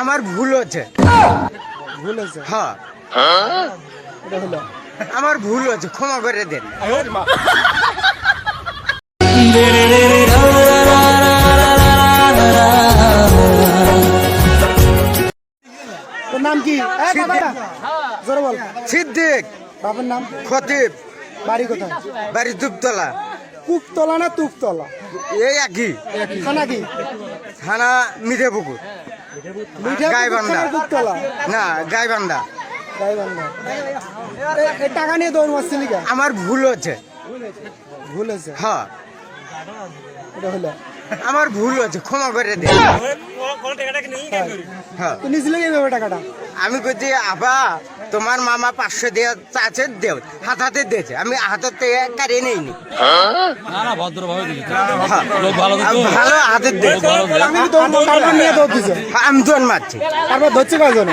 আমার ভুল হচ্ছে। ভুল হয়েছে? হ্যাঁ। আমার ভুল হচ্ছে ক্ষমা করে দেন। নাম কি? জোরে বল। সিদ্দিক। বাবার নাম? খতিব। বাড়ি কোথায়? বাড়ি দুপতলা কুকতলা না তুকতলা এই একই। খানা কি? থানা মিঠা গাইবান্ধা। না গাইবান্ধা গাইবান্ধা এ- এ টাকা নিয়ে দৌড় মারছিলি আমার ভুল হচ্ছে। ভুল হচ্ছে হ্যাঁ এটা হলো। আমার ভুল হচ্ছে ক্ষমা করে দে। হ্যাঁ এইভাবে টাকাটা? আমি কইছি আবা তোমার মামা পাঁচশো দিয়ে চাচ্ছে দেও। হাত হাতে দিয়েছে। আমি কারিয়ে নেইনি। হ্যাঁ। লোক ভালো হাতের দিয়েছে। আমি দোন মারছি। তারপর ধরছে কয়জন?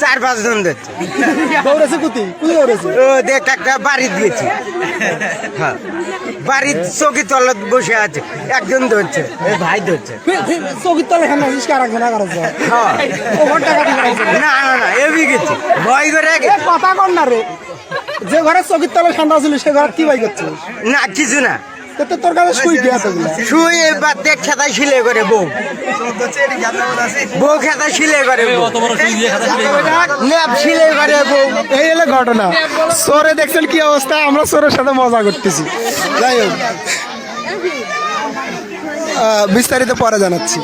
চার পাঁচ জন দিচ্ছে দৌড়েছে কুতি? কুতি দৌড়েছে? ও দেখ একটা বাড়ি দিয়েছি। হ্যাঁ। বাড়ির চৌকি তলত বসে আছে। একজন ধরছে ভাই ধরছে। চৌকির তলে খান কার হ্যাঁ। না না। না এবি গেছি। ভয় করে কথা কর না রে। যে ঘরে চৌকির তলে ঠান্ডা ছিল সে ঘরে কি বাই করছিস না কিছু না। তো তোর কাছে শুই দেখ খেতা শিলে করে বউ। বউ খেতা শিলে করে ন্যাপ শিলে করে বউ। এই হলো ঘটনা। সোরে দেখছেন কি অবস্থা? আমরা সোরের সাথে মজা করতেছি। যাই হোক। বিস্তারিত পরে জানাচ্ছি।